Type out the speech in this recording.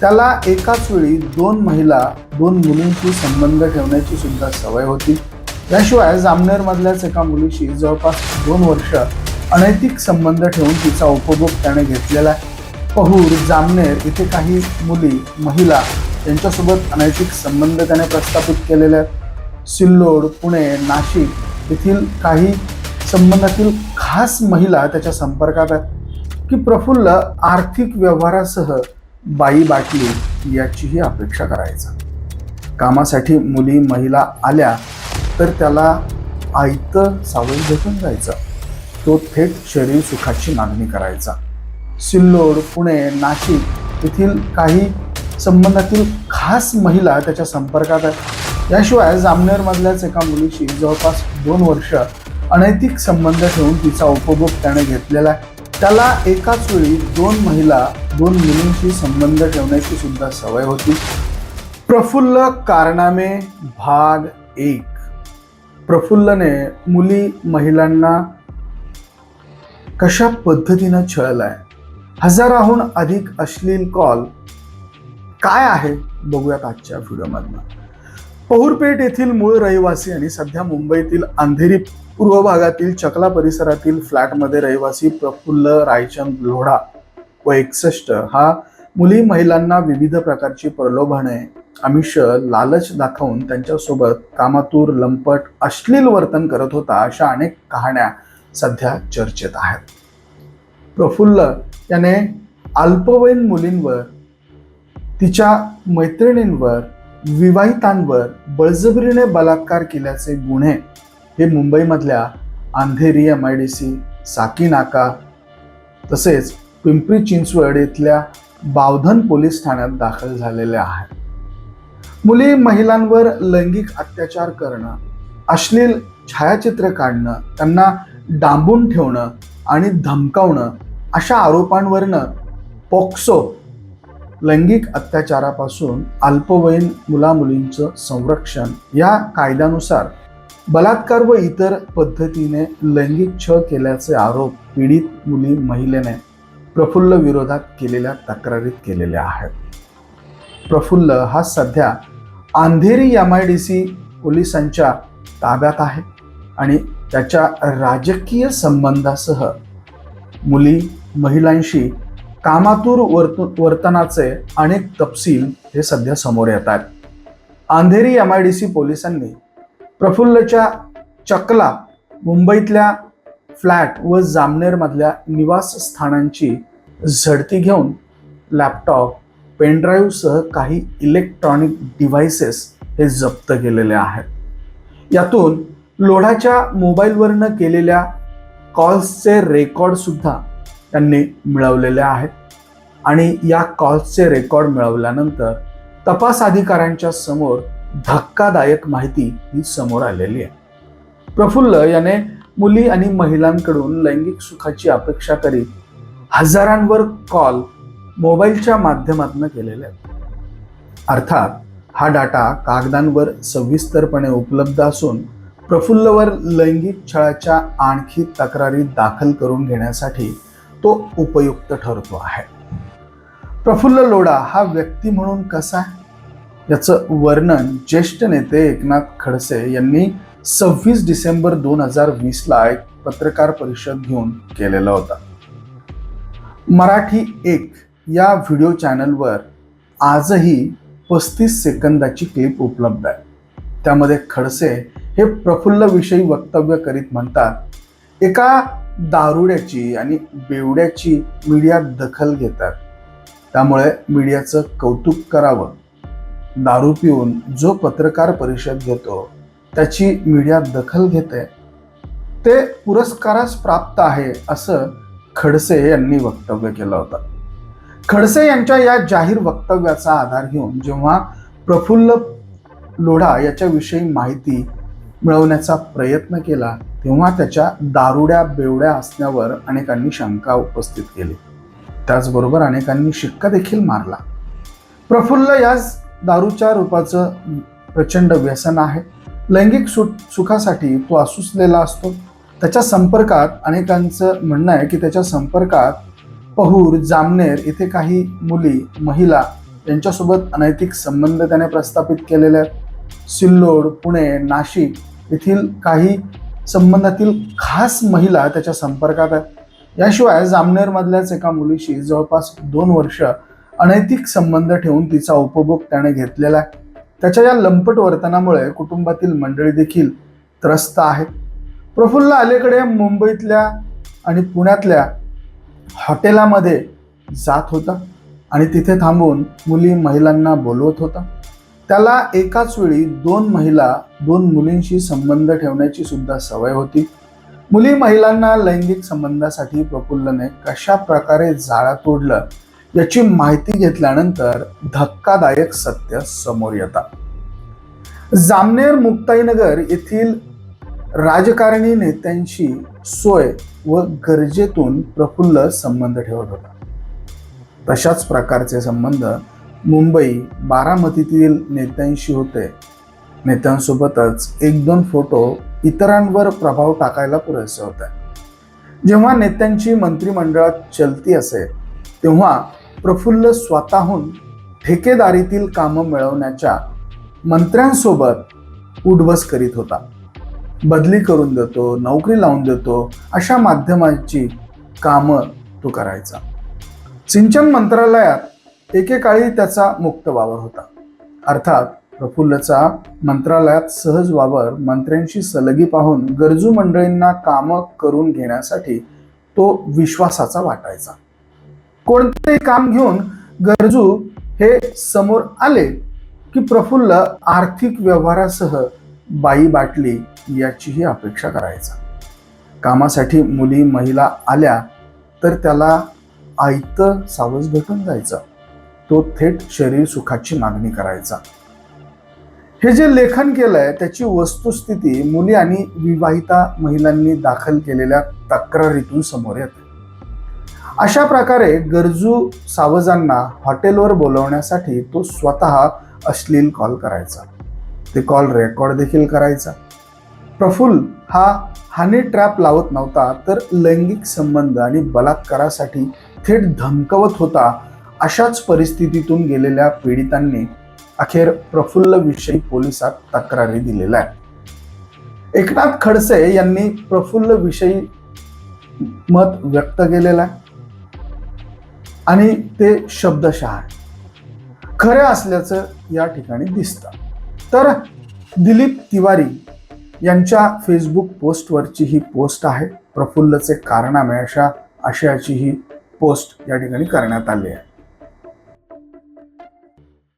त्याला एकाच वेळी दोन महिला दोन मुलींशी संबंध ठेवण्याची सुद्धा सवय होती. याशिवाय जामनेरमधल्याच एका मुलीशी जवळपास दोन वर्ष अनैतिक संबंध ठेवून तिचा उपभोग त्याने घेतलेला आहे. पहूर जामनेर इथे काही मुली महिला यांच्यासोबत अनैतिक संबंध त्याने प्रस्थापित केलेले आहेत. सिल्लोड पुणे नाशिक येथील काही संबंधातील खास महिला त्याच्या संपर्कात आहेत. की प्रफुल्ल आर्थिक व्यवहारासह बाई बाटली याचीही अपेक्षा करायचा. कामासाठी मुली महिला आल्या तर त्याला आयतं सावळ भेटून जायचं. तो थेट शरीर सुखाची मागणी करायचा. सिल्लोड पुणे नाशिक येथील काही संबंधातील खास महिला त्याच्या संपर्कात आहेत. याशिवाय जामनेरमधल्याच एका मुलीशी जवळपास दोन वर्ष अनैतिक संबंध ठेवून तिचा उपभोग त्याने घेतलेला आहे. त्याला एकाच वेळी दोन महिला दोन मुलींशी संबंध ठेवण्याची सुद्धा सवय होती. प्रफुल्ल कारनामे भाग एक. प्रफुल्लने मुली महिलांना कशा पद्धतीनं छळलाय? हजाराहून अधिक अश्लील कॉल काय आहे? बघूयात आजच्या व्हिडिओमधनं. पहुरपेठ येथील मूळ रहिवासी आणि सध्या मुंबईतील अंधेरी पूर्व भागातील चकला परिसरातील फ्लॅटमध्ये रहिवासी प्रफुल्ल रायचंद लोढा व एकसष्ट हा मुली महिलांना विविध प्रकारची प्रलोभने आमिष लालच दाखवून त्यांच्यासोबत कामातूर लंपट अश्लील वर्तन करत होता अशा अनेक कहाण्या सध्या चर्चेत आहेत. प्रफुल्ल याने अल्पवयीन मुलींवर तिच्या मैत्रिणींवर विवाहितांवर बळजबरीने बलात्कार केल्याचे गुन्हे हे मुंबईमधल्या Andheri M I D C Sakinaka तसेच पिंपरी चिंचवड इथल्या बावधन पोलीस ठाण्यात दाखल झालेले आहेत. मुली महिलांवर लैंगिक अत्याचार करणं अश्लील छायाचित्र काढणं त्यांना डांबून ठेवणं आणि धमकावणं अशा आरोपांवरनं पॉक्सो लैंगिक अत्याचारापासून अल्पवयीन मुलामुलींचं संरक्षण या कायद्यानुसार बलात्कार व इतर पद्धतीने लैंगिक छळ केल्याचे आरोप पीडित मुली महिलेने प्रफुल्ल विरोधात केलेल्या तक्रारीत केलेल्या आहेत. प्रफुल्ल हा सध्या Andheri M I D C पोलिसांच्या ताब्यात आहे आणि त्याच्या राजकीय संबंधासह मुली महिलांशी कामातूर वर्त वर्तनाचे अनेक तपशील हे सध्या समोर येत आहेत. Andheri M I D C पोलिसांनी प्रफुल्लच्या चकला मुंबईतल्या फ्लॅट व जामनेरमधल्या निवासस्थानांची झडती घेऊन लॅपटॉप पेनड्राईव्हसह काही इलेक्ट्रॉनिक डिव्हाइसेस हे जप्त केलेले आहेत. यातून लोढाच्या मोबाईलवरनं केलेल्या कॉल्सचे रेकॉर्डसुद्धा त्यांनी मिळवलेले आहेत. आणि या कॉल्सचे रेकॉर्ड मिळवल्यानंतर तपास अधिकाऱ्यांच्या समोर धक्कादायक माहिती ही समोर आलेली आहे. प्रफुल्ल याने मुली आणि महिलांकडून लैंगिक सुखाची अपेक्षा करीत हजारांवर कॉल मोबाईलच्या माध्यमातून केलेले आहेत. अर्थात हा डाटा कागदांवर सविस्तरपणे उपलब्ध असून प्रफुल्लवर लैंगिक छळाच्या आणखी तक्रारी दाखल करून घेण्यासाठी तो उपयुक्त ठरतो आहे. प्रफुल्ल लोढा हा व्यक्ती म्हणून कसा आहे? याचं वर्णन ज्येष्ठ नेते एकनाथ खडसे यांनी सव्वीस डिसेंबर दोन हजार वीसला एक पत्रकार परिषद घेऊन केलेला होता. मराठी एक या व्हिडिओ चॅनलवर आजही पस्तीस सेकंदाची क्लिप उपलब्ध आहे. त्यामध्ये खडसे हे प्रफुल्लविषयी वक्तव्य करीत म्हणतात एका दारुड्याची आणि बेवड्याची मीडिया दखल घेतात. त्यामुळे मीडियाचं कौतुक करावं. दारू पिऊन जो पत्रकार परिषद घेतो त्याची मीडिया दखल घेते. ते पुरस्कारास प्राप्त आहे असं खडसे यांनी वक्तव्य केलं होतं. खडसे यांच्या या जाहीर वक्तव्याचा आधार घेऊन जेव्हा प्रफुल्ल लोढा याच्याविषयी माहिती मिळवण्याचा प्रयत्न केला तेव्हा त्याच्या दारुड्या बेवड्या असण्यावर अनेकांनी शंका उपस्थित केली. त्याचबरोबर अनेकांनी शिक्का देखील मारला. प्रफुल्ल याच दारूच्या रूपाचं प्रचंड व्यसन आहे. लैंगिक सु सुखासाठी तो असूसलेला असतो. त्याच्या संपर्कात अनेकांचं म्हणणं आहे की त्याच्या संपर्कात पहूर जामनेर इथे काही मुली महिला यांच्यासोबत अनैतिक संबंध त्याने प्रस्थापित केलेले आहेत. सिल्लोड पुणे नाशिक येथील काही संबंधातील खास महिला त्याच्या संपर्कात आहेत. याशिवाय जामनेरमधल्याच एका मुलीशी जवळपास दोन वर्ष अनैतिक संबंध ठेवून तिचा उपभोग त्याने घेतलेला आहे. त्याच्या या लंपट वर्तनामुळे कुटुंबातील मंडळी देखील त्रस्त आहेत. प्रफुल्ल अलीकडे मुंबईतल्या आणि पुण्यातल्या हॉटेलामध्ये जात होता आणि तिथे थांबून मुली महिलांना बोलवत होता. त्याला एकाच वेळी दोन महिला दोन मुलींशी संबंध ठेवण्याची सुद्धा सवय होती. मुली महिलांना लैंगिक संबंधासाठी प्रफुल्लने कशा प्रकारे जाळा तोडलं याची माहिती घेतल्यानंतर धक्कादायक सत्य समोर येतात जामनेर मुक्ताईनगर येथील राजकारणी नेत्यांशी सोय व गरजेतून प्रफुल्ल संबंध ठेवत होता. तशाच प्रकारचे संबंध मुंबई बारामतीतील नेत्यांशी होते. नेत्यांसोबतच एक दोन फोटो इतरांवर प्रभाव टाकायला पुरेसे होते. जेव्हा नेत्यांची मंत्रिमंडळात चलती असे तेव्हा प्रफुल्ल स्वतःहून ठेकेदारीतील कामं मिळवण्याच्या मंत्र्यांसोबत उठबस करीत होता. बदली करून देतो नोकरी लावून देतो अशा माध्यमांची कामं तो करायचा. सिंचन मंत्रालयात एकेकाळी त्याचा मुक्त वावर होता. अर्थात प्रफुल्लचा मंत्रालयात सहज वावर मंत्र्यांशी सलगी पाहून गरजू मंडळींना कामं करून घेण्यासाठी तो विश्वासाचा वाटायचा. कोणतेही काम घेऊन गरजू हे समोर आले की प्रफुल्ल आर्थिक व्यवहारासह बाई बाटली याचीही अपेक्षा करायचा. कामासाठी मुली महिला आल्या तर त्याला आयतं सावज भेटून जायचं. तो थेट शरीर सुखाची मागणी करायचा. हे जे लेखन केलंय त्याची वस्तुस्थिती मुली आणि विवाहिता महिलांनी दाखल केलेल्या तक्रारीतून समोर येते. अशा प्रकारे गरजू सावजांना हॉटेलवर बोलवण्यासाठी तो स्वतः अश्लील कॉल करायचा. ते कॉल रेकॉर्ड देखील करायचा. प्रफुल्ल हा हानी ट्रॅप लावत नव्हता तर लैंगिक संबंध आणि बलात्कारासाठी थेट धमकवत होता अशाच परिस्थितीतून गेलेल्या पीडितांनी अखेर प्रफुल्ल विषयी पोलिसात तक्रारी दिलेल्या आहे एकनाथ खडसे यांनी प्रफुल्ल विषयी मत व्यक्त केलेलं आहे. आणि ते शब्दशः खरे असल्याचं या ठिकाणी दिसतं. तर दिलीप तिवारी यांच्या फेसबुक पोस्टवरची ही पोस्ट आहे. प्रफुल्लचे कारणामे अशा आशयाची ही पोस्ट या ठिकाणी करण्यात आली आहे.